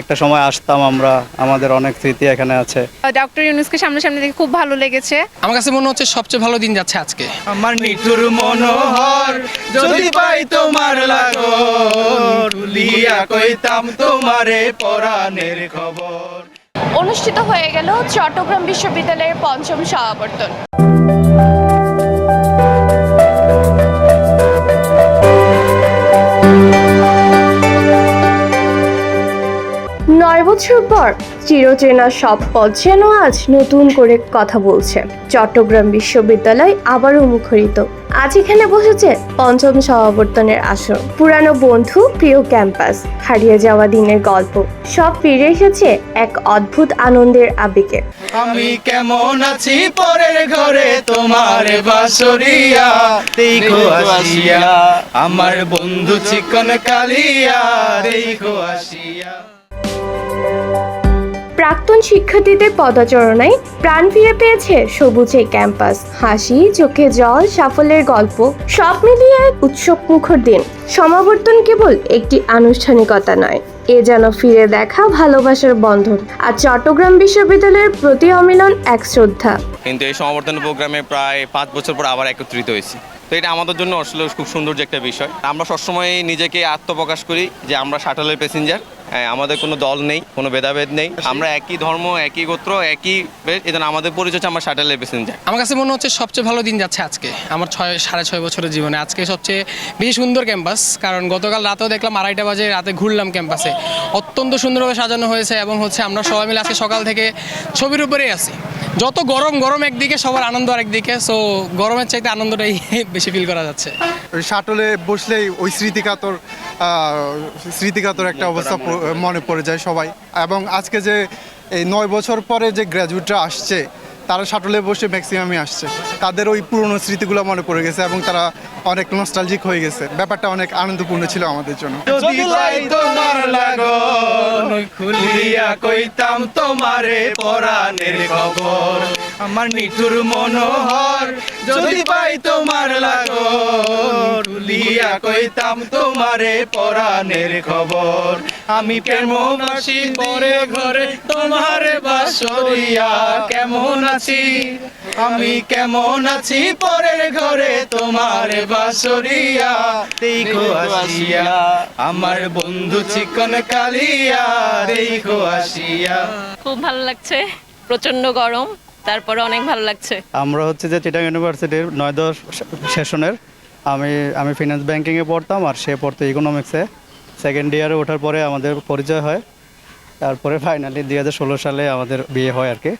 একটা সময় আসতাম আমরা আমাদের অনেক স্মৃতি এখানে আছে। ডক্টর ইউনুসকে সামনাসামনি দেখে খুব ভালো লেগেছে। আমার কাছে মনে হচ্ছে সবচেয়ে ভালো দিন যাচ্ছে আজকে। আমার নিঠুর মনোহর যদি পাই তোমার লাগো তুলিয়া কইতাম তোমারে পরাণের খবর। অনুষ্ঠিত হয়ে গেল চট্টগ্রাম বিশ্ববিদ্যালয়ের পঞ্চম সমাবর্তন। নয় বছর পর চিরচেনা সব পথ যেন আজ নতুন করে কথা বলছে। চট্টগ্রাম বিশ্ববিদ্যালয় আবারও মুখরিত। আজ এখানে বসেছে পঞ্চম সমাবর্তনের আসর। পুরানো বন্ধু প্রিয় ক্যাম্পাস হারিয়ে যাওয়া দিনের গল্প সব ফিরে এসেছে এক অদ্ভুত আনন্দের আবেগে। আমি কেমন আছি পরের ঘরে তোমার বাসরিয়া? দেখো আসিয়া। আমার বন্ধু চিকন কালিয়া। দেখো আসিয়া। প্রাক্তন শিক্ষার্থীদের পদাচরণায় প্রাণ ফিরে পেয়েছে সবুজ এই ক্যাম্পাস। হাসি, চোখে জল, সাফল্যের গল্প, সব মিলিয়ে এক উৎসব মুখর দিন। সমাবর্তন কেবল একটি আনুষ্ঠানিকতা নয়, এ যেন ফিরে দেখা ভালোবাসার বন্ধন আর চট্টগ্রাম বিশ্ববিদ্যালয়ের প্রতি অমিলন এক শ্রদ্ধা। কিন্তু এই সমাবর্তন প্রোগ্রামে প্রায় পাঁচ বছর পর আবার একত্রিত হয়েছি। তো এটা আমাদের জন্য আসলে খুব সুন্দর যে একটা বিষয়। আমরা সবসময় নিজেকে আত্মপ্রকাশ করি যে আমরা শাটলের প্যাসেঞ্জার আমাদের কোনো দল নেই কোনো ভেদাভেদ নেই। আমরা একই ধর্ম একই গোত্র একই এজন্য আমাদের পরিচয় হচ্ছে আমরা শাটলের প্যাসেঞ্জার আমার কাছে মনে হচ্ছে সবচেয়ে ভালো দিন যাচ্ছে আজকে আমার ছয় সাড়ে ছয় বছরের জীবনে। আজকে সবচেয়ে বেশি সুন্দর ক্যাম্পাস কারণ গতকাল রাতেও দেখলাম আড়াইটা বাজে রাতে ঘুরলাম ক্যাম্পাসে। অত্যন্ত সুন্দরভাবে সাজানো হয়েছে এবং হচ্ছে আমরা সবাই মিলে আজকে সকাল থেকে ছবির উপরেই আছি। যত গরম গরম একদিকে সবার আনন্দ আরেকদিকে সো গরমের চাইতে আনন্দটাই বেশি ফিল করা যাচ্ছে। ওই শাটলে বসলেই ওই স্মৃতিকাতর স্মৃতিকাতর একটা অবস্থা মনে পড়ে। যায় সবাই। এবং আজকে যে এই নয় বছর পরে যে গ্র্যাজুয়েটরা আসছে তারা শাটলে বসে ম্যাক্সিমামই আসছে। তাদের ওই পুরনো স্মৃতিগুলো মনে পড়ে গেছে এবং তারা অনেক নস্টালজিক হয়ে গেছে। ব্যাপারটা অনেক আনন্দপূর্ণ ছিল আমাদের জন্য। খুলিয়া কইতাম তোমারে পরাণের খবর। আমার নিঠুর মনোহর, যদি পাই তোমার লাগন তুলিয়া কইতাম তোমারে পরাণের খবর। আমি প্রেম আসি পরে ঘরে তোমারে বাসরিয়া, কেমন আছি? আমি কেমন আছি, পরের ঘরে তোমার বাসরিয়া? দেখো আসিয়া, আমার বন্ধু চিকন কালিয়া, দেখো আসিয়া। খুব ভালো লাগছে প্রচণ্ড গরম। তারপরে অনেক ভালো লাগছে। আমরা হচ্ছে যে চিটাং ইউনিভার্সিটির নয় দশ সেশনের, আমি আমি ফিনান্স ব্যাংকিংয়ে পড়তাম আর সে পড়তো ইকোনমিক্সে সেকেন্ড ইয়ারে ওঠার পরে আমাদের পরিচয় হয়। তারপরে ফাইনালি দুই হাজার ষোলো সালে আমাদের বিয়ে হয় আর কি।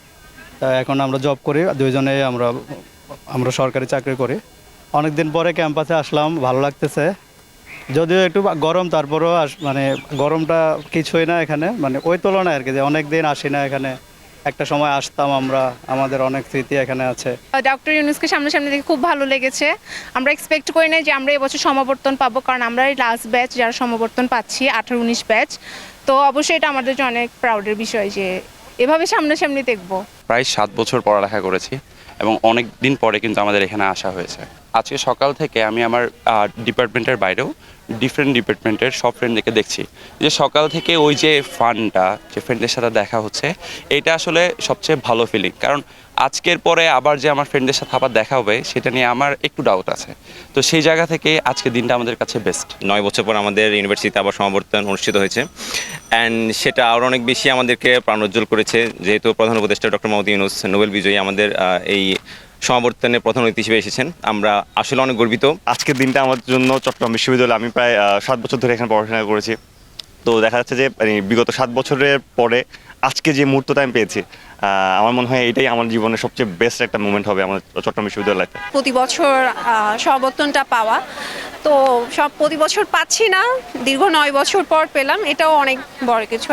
এখন আমরা জব করি দুইজনে আমরা আমরা সরকারি চাকরি করি। অনেক দিন পরে ক্যাম্পাসে আসলাম, ভালো লাগতেছে। যদিও একটু গরম, তারপরেও আস মানে গরমটা কিছুই না এখানে। মানে ওই তুলনায় আর কি, যে অনেক দিন আসি না এখানে। একটা সময় আসতাম আমরা, আমাদের অনেক স্মৃতি এখানে আছে। ডক্টর ইউনুসকে সামনাসামনি দেখে খুব ভালো লেগেছে। আমরা এক্সপেক্ট করি না যে আমরা এবছর সমাবর্তন পাবো, কারণ আমরা এই লাস্ট ব্যাচ যারা সমাবর্তন পাচ্ছি, আঠারো উনিশ ব্যাচ তো অবশ্যই এটা আমাদের জন্য অনেক প্রাউডের বিষয় যে এভাবে সামনাসামনি দেখব। প্রায় সাত বছর পড়ালেখা করেছি এবং অনেক দিন পরে কিন্তু আমাদের এখানে আসা হয়েছে। আজকে সকাল থেকে আমি আমার ডিপার্টমেন্টের বাইরেও ডিফারেন্ট ডিপার্টমেন্টের সব ফ্রেন্ডদেরকে দেখছি। যে সকাল থেকে ওই যে ফানটা যে ফ্রেন্ডদের সাথে দেখা হচ্ছে, এটা আসলে সবচেয়ে ভালো ফিলিং কারণ আজকের পরে আবার যে আমার ফ্রেন্ডদের সাথে আবার দেখা হবে, সেটা নিয়ে আমার একটু ডাউট আছে। তো সেই জায়গা থেকে আজকের দিনটা আমাদের কাছে বেস্ট নয় বছর পর আমাদের ইউনিভার্সিটিতে আবার সমাবর্তন অনুষ্ঠিত হয়েছে। অ্যান্ড সেটা আরও অনেক বেশি আমাদেরকে প্রাণোজ্জ্বল করেছে। যেহেতু প্রধান উপদেষ্টা ডক্টর মাহমুদ ইউনুস নোবেল বিজয়ী আমাদের এই সমাবর্তনে প্রধান অতিথি হিসেবে এসেছেন। আমরা আসলে অনেক গর্বিত। আজকের দিনটা আমার জন্য চট্টগ্রাম বিশ্ববিদ্যালয়ে আমি প্রায় সাত বছর ধরে এখানে পড়াশোনা করেছি। তো দেখা যাচ্ছে যে মানে, বিগত সাত বছরের পরে আজকে যে মুহূর্তটা আমি পেয়েছি আমার মনে হয় এটাই আমার জীবনের সবচেয়ে বেস্ট একটা মুমেন্ট হবে আমার চট্টগ্রাম বিশ্ববিদ্যালয়তে। প্রতি বছর সমাবর্তনটা পাওয়া। তো সব প্রতি বছর পাচ্ছি না দীর্ঘ নয় বছর পর পেলাম এটাও অনেক বড় কিছু।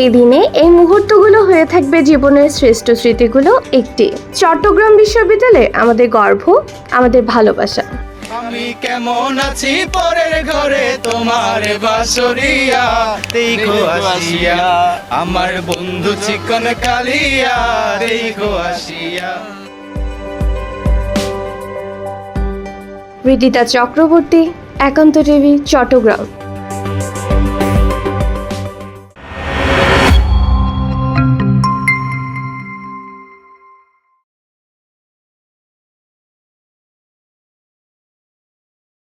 এই দিনে এই মুহূর্তগুলো হয়ে থাকবে জীবনের শ্রেষ্ঠ স্মৃতিগুলো একটি। চট্টগ্রাম বিশ্ববিদ্যালয়ে আমাদের গর্ব আমাদের ভালোবাসা। আমি কেমন আছি পরের ঘরে তোমার বাসরিয়া? দেখো আসিয়া। আমার বন্ধু চিকন কালিয়া। দেখো আসিয়া। রিদিতা চক্রবর্তী একান্ত টিভি চট্টগ্রাম।